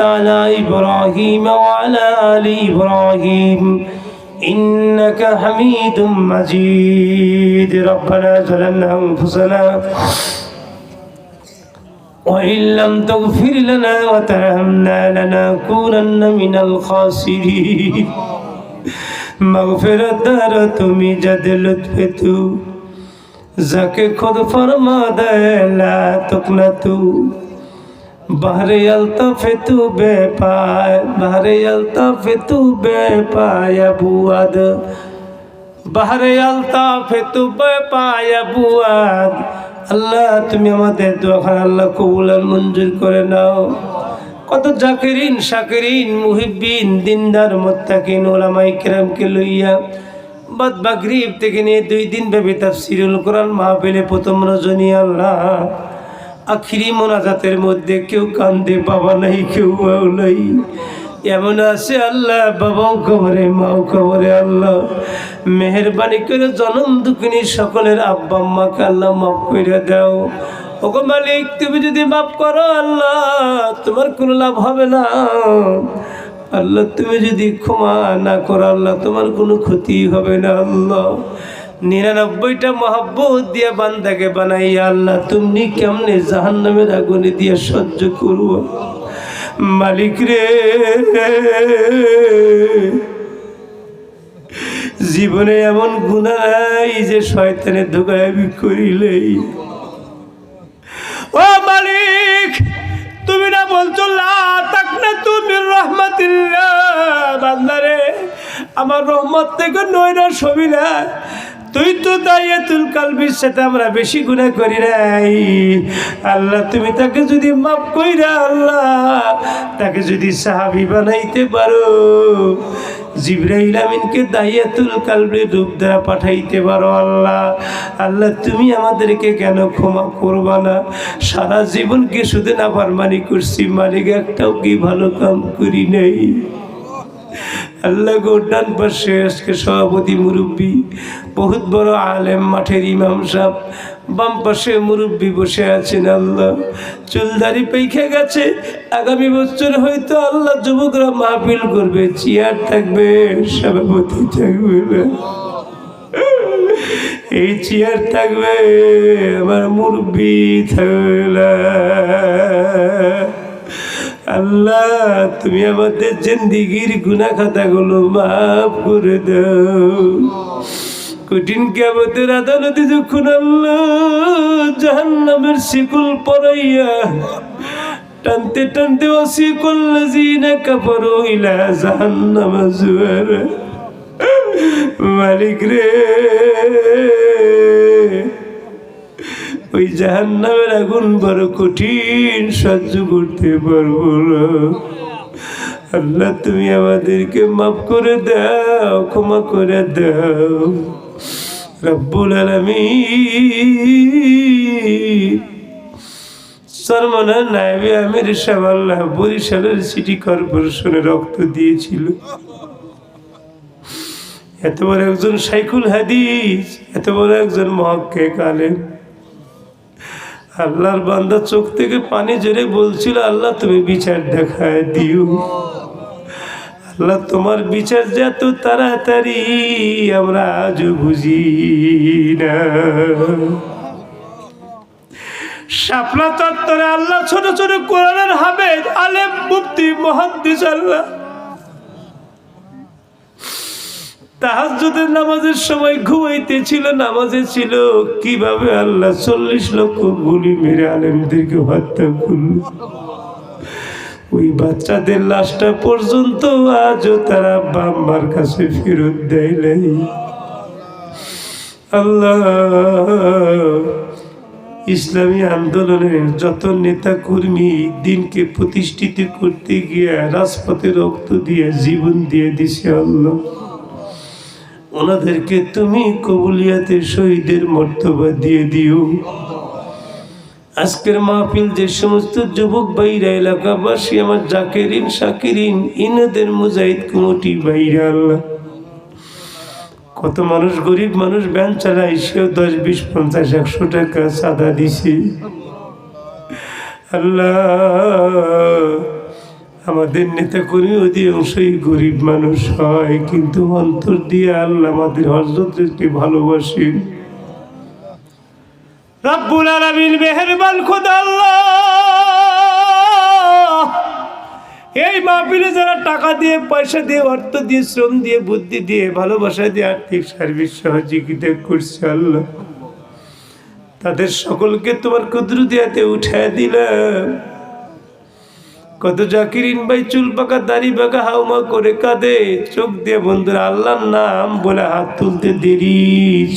على إبراهيم وعلى آل إبراهيم إنك حميد مجيد ربنا جلنا أنفسنا وإن لم تغفر لنا وترحمنا لنكونن من الخاسرين مغفرت دار تمہیں جد لطف تو زکے خود فرما دے لا বাহরে আলতাফে তু বে পায়, বাহরে আলতাফে তু বে পায় বুয়াদ বাহরে আলতাফে তু বে পায় বুয়াদ আল্লাহ, তুমি আমাদের দোয়াখান আল্লাহ কবুল মঞ্জুর করে নাও। কত জাকিরিন, শাকিরিন, মুহিব্বিন, দিনদার, মোত্তাকিন ওলামাই কেরামকে লইয়া বাদ বাগরিব থেকে নিয়ে দুই দিন ব্যাপী তাফসিরুল কোরআন মাহফিলে প্রথম রজনী আল্লাহ। আখিরি মোনাজাতের মধ্যে কেউ কান্দে, বাবা নাই, কেউ মাও নাই। এমন আছে আল্লাহ, বাবাও খবরে মাও খবরে আল্লাহ। মেহরবানি করে জনম দুঃখিনী সকলের আব্বা আম্মাকে আল্লাহ মাফ করে দাও। ওগো মালিক, তুমি যদি মাফ করো আল্লাহ, তোমার কোনো লাভ হবে না। আল্লাহ, তুমি যদি ক্ষমা না করো আল্লাহ, তোমার কোনো ক্ষতি হবে না আল্লাহ। নিরানব্বইটা মহাব্বত দিয়ে বান্দাকে বানাইয়া আল্লাহ, তুমি কেমনে জাহান্নামের আগুনে দিয়ে সহ্য করব মালিক রে। জীবনে এমন গুণা নাই যে শয়তানে ধোকায় আমি করিলেই। ও মালিক, তুমি না বলছো, লা তাক না তুমি রহমাতিল্লাহ বান্দারে আমার রহমত থেকে ছবি না তুই তো দাইয়াতুল কালবির সাথে আমরা বেশি গুণা করি নাই। আল্লাহ, তুমি তাকে যদি মাফ কইরা আল্লাহ, তাকে যদি সাহাবি বানাইতে পারো, জিব্রাইল আমিনকে দাইয়াতুল কালবির রূপ দ্বারা পাঠাইতে পারো আল্লাহ। আল্লাহ, তুমি আমাদেরকে কেন ক্ষমা করবা না? সারা জীবনকে শুধু না পারমানি করছি, মালিক একটাও কি ভালো কাম করি নাই? আল্লাহ গো ডান পাশে আজকে সভাপতি মুরব্বী, বহুত বড় আলেম মাঠের ইমাম সাহ বাম পাশে মুরব্বী বসে আছেন আল্লাহ চুলদারি পেখে গেছে, আগামী বছর হয়তো আল্লাহ যুবকরা মাহফিল করবে, চেয়ার থাকবে, সভাপতি থাকবে না এই চেয়ার থাকবে, আমার মুরব্বী থাকবে। আল্লাহ, তুমি আমাদের জিন্দিগির গুনা খাতা খাতাগুলো মাফ করে দাও। কঠিন কেমতের আদালতে যখন আল্লাহ জাহান্নামের শিকুল পরাইয়া টানতে টানতে অশিকুল লাজিনা কাফারু ইলা জাহান্নাম মালিক রে। ওই জাহান্নামের আগুন বড় কঠিন সহ্য করতে পারব না। আল্লাহ, তুমি আমাদেরকে মাফ করে দাও, ক্ষমা করে দাও। রব্বুল আলামিন। সরমনা নাইবে আমির সাবাল্লাহ বরিশালের সিটি কর্পোরেশনে রক্ত দিয়েছিল। এত বড় একজন সাইকুল হাদিস, এত বড় একজন মহক্কে কালেম আল্লাহর বান্দা চোখ থেকে পানি জোরে বলছিল, আল্লাহ, তুমি বিচার দেখায় দিও। আল্লাহ, তোমার বিচার যে তাড়াতাড়ি, আমরা আজও বুঝি না। শাপলা চত্বরে আল্লাহ ছোট ছোট কোরআনের হাবেদ আলেম, মুফতি, মহাদ্দিস, আল্লাহ। তাহাজুদের নামাজের সময় ঘুমাইতেছিল নামাজে ছিল। কীভাবে আল্লাহ চল্লিশ লক্ষ গুলি মেরে আলেমদেরকে হত্যা করল? ওই বাচ্চাদের লাশটা পর্যন্ত আজও তারা বাম্মার কাছে ফেরত দেয় নাই। আল্লাহ, ইসলামী আন্দোলনের যত নেতা কর্মী দিনকে প্রতিষ্ঠিত করতে গিয়ে রাজপথে রক্ত দিয়ে জীবন দিয়ে দিছে আল্লাহ। ওনাদেরকে তুমি কবুলিয়াতে শহীদের মর্তবা দিয়ে দিও। আজকের মাহফিল যে সমস্ত যুবক ভাইরা, এলাকাবাসী, আমার জাকেরিন, শাকিরিন, ইনাদের মুজাহিদ কুমটি ভাইরা, আল্লাহ। কত মানুষ গরিব মানুষ ব্যান চালায়, সেও দশ, বিশ, পঞ্চাশ, একশো টাকা সাদা দিছে। আল্লাহ। আমাদের নেতা কর্মী অধিকাংশই গরিব মানুষ হয়, কিন্তু অন্তর দিয়ে আল্লাহ আমাদের হজরতদেরকে ভালোবাসেন। এই মাহফিলে যারা টাকা দিয়ে, পয়সা দিয়ে, অর্থ দিয়ে, শ্রম দিয়ে, বুদ্ধি দিয়ে, ভালোবাসা দিয়ে আর্থিক সার্বিক সহযোগিতা করছে আল্লাহ। তাদের সকলকে তোমার কুদরতিয়াতে উঠায় দিলাম। কত জাকিরিন ভাই চুল পাকা, দাড়ি পাকা, হাউমা করে কাঁদে। চোখ দিয়ে বন্ধুরা, আল্লাহর নাম বলে হাত তুলতে দেরি,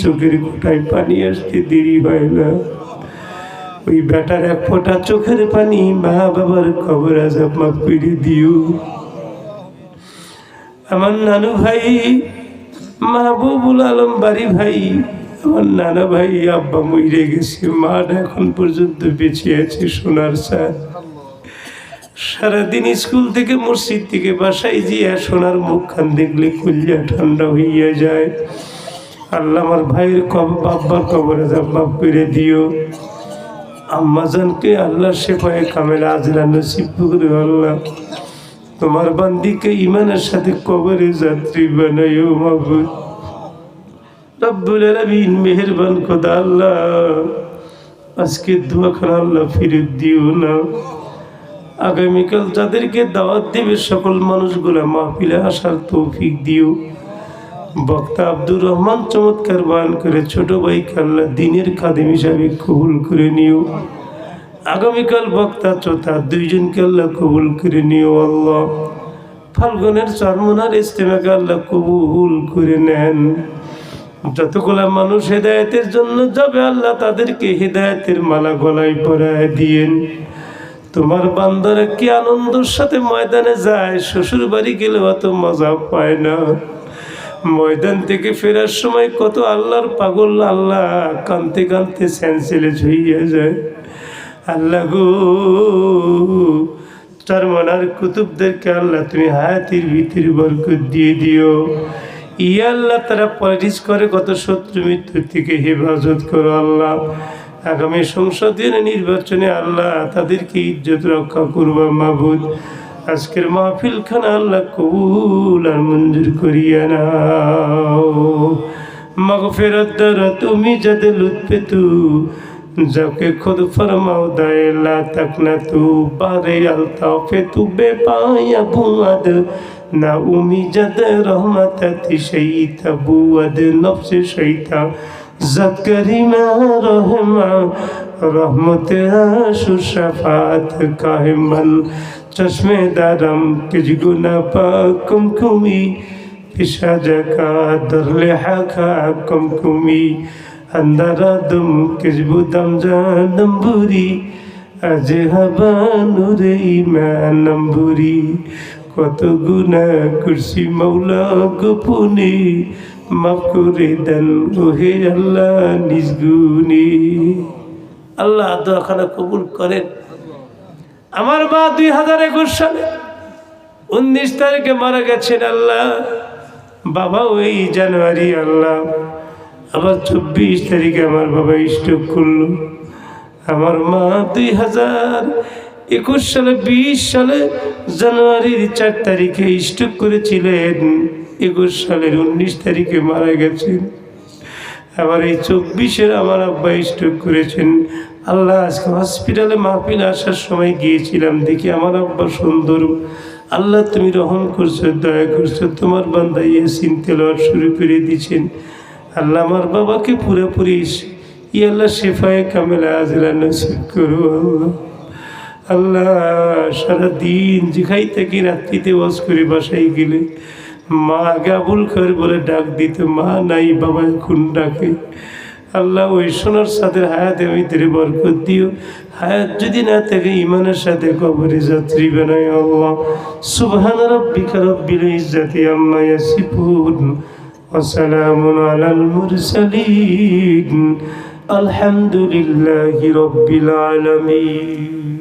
চোখের গোটায় পানি আসতে দেরি হয় না। ওই বেটার এক ফোঁটা চোখের পানি, মা বাবার খবর আজাব মাফ করে দিও। আমার নানু ভাই, মাহবুবুল আলম বাড়ি ভাই, আমার নানা ভাই আব্বা মরে গেছে, মা এখন পর্যন্ত বেঁচে আছে সোনার স্যার সারাদিন স্কুল থেকে মসজিদ থেকে বাসায় জিয়া সোনার মুখখান দেখলে কুলিয়া ঠান্ডা হইয়া যায়। আল্লাহ আমার ভাইয়ের কব বাব্বার কবরে মাফ করে দিও। আম্মাজানকে আল্লাহ শেফায় কামেলা আজরা নসিব করে আল্লাহ। তোমার বান্দিকে ইমানের সাথে কবরে যাত্রী বানাইও মাহবুদ রব্বুল আলামিন মেহেরবান খোদা আল্লাহ। আজকে দোয়াখানা আল্লাহ ফিরে দিও না। আগামীকাল যাদেরকে দাওয়াত দেবে সকল মানুষগুলা মাহফিলে আসার তৌফিক দিও। বক্তা আব্দুর রহমান চমৎকার বান করে, ছোট ভাই কাল্লা দিনের খাদিম হিসাবে কবুল করে নিও। আগামীকাল বক্তা চোথা দুইজনকে আল্লাহ কবুল করে নিও আল্লাহ। ফাল্গুনের চরমনার ইস্তেমাকে আল্লাহ কবুল করে নেন। যতগুলা মানুষ হেদায়তের জন্য যাবে, আল্লাহ তাদেরকে হেদায়তের মালা গলায় পরায় দিয়েন। তোমার বান্দারা কি আনন্দের সাথে ময়দানে যায়? শ্বশুর বাড়ি গেলে অত মজা পায় না। ময়দান থেকে ফেরার সময় কত আল্লাহর পাগল আল্লাহ কানতে কানতে স্যান্সেলে হইয়া যায়। আল্লাহ গো, তার মনার কুতুবদেরকে আল্লাহ তুমি হায়াতির ভিতর বরকত দিয়ে দিও। ইয়া আল্লাহ, তারা পলিটিক্স করে কত শত্রু মৃত্যুর থেকে হেফাজত করো আল্লাহ। আগামী সংসদীয় নির্বাচনে আল্লাহ তাদেরকে ইজ্জত রক্ষা করবা মাহবুদ আজকের মাহফিল খান আল্লাহ কবুল আর মঞ্জুর করিয়া নাও। মগফেরত দ্বারা তুমি যাদের লুৎফে তু যাকে খুদ ফরমাও দায়, লা তক না তু বারে আলতাফে তু বে পায়া বুয়াদ না উমি জদ রহমত তিশৈত বুয়াদ নফস শৈতা জত করিমা, রহমা, রহমত আশু শফাত কাহিমন চশমে দারম কিজ গুনা পাকুম কুমি পিসা জাকা দরলে হাকা, কুমকুমি আন্দারাদম কিজবু দমজানম্বুরি আজ হবা, নুরে ইমানম্বুরি কত গুণা কুরসি মৌলা গোপনে, মাফ করে দেন ওহে আল্লাহ নিজগুনি আল্লাহ দোয়াখানা কবুল করেন। আমার মা দুই হাজার একুশ সালে উনিশ তারিখে মারা গেছেন আল্লাহ। বাবা ওই জানুয়ারি আল্লাহ। আবার চব্বিশ তারিখে আমার বাবা স্ট্রোক করল। আমার মা দুই হাজার একুশ সালে, বিশ সালে জানুয়ারির চার তারিখে স্ট্রোক করেছিলেন। একুশ সালের উনিশ তারিখে মারা গেছেন। আবার এই চব্বিশের আমার আব্বা স্ট্রোক করেছেন। আল্লাহ আজকে হসপিটালে মাহফিল আসার সময় গিয়েছিলাম। দেখি আমার আব্বা সুন্দর। আল্লাহ তুমি রহম করছ, দয়া করছ। তোমার বান্দা ইয়াসিন তেলাওয়াত শুরু করে দিয়েছেন। আল্লাহ আমার বাবাকে পুরোপুরি ই আল্লাহ শেফায় কামেলা আজরা নসিব করো আল্লাহ। আল্লাহ সারাদিন যেখাই কি রাত্রিতে ওয়াজ করে বাসায় গেলে মা গাবুল কর বলে ডাক দিত, মা, নাই বাবা খুন ডাকে। আল্লাহ ওই সোনার সাথে হায়াত আমি তেরে বরকত দিও। হায়াত যদি না থাকে ইমানের সাথে কবরে যাত্রী বেনাই আল্লাহ। সুবহান রব্বিকা রব্বিল ইজ্জতি আম্মা ইয়াসিফুন। ওয়া সালামুন আলাল মুরসালিন। আলহামদুলিল্লাহি রব্বিল আলামিন।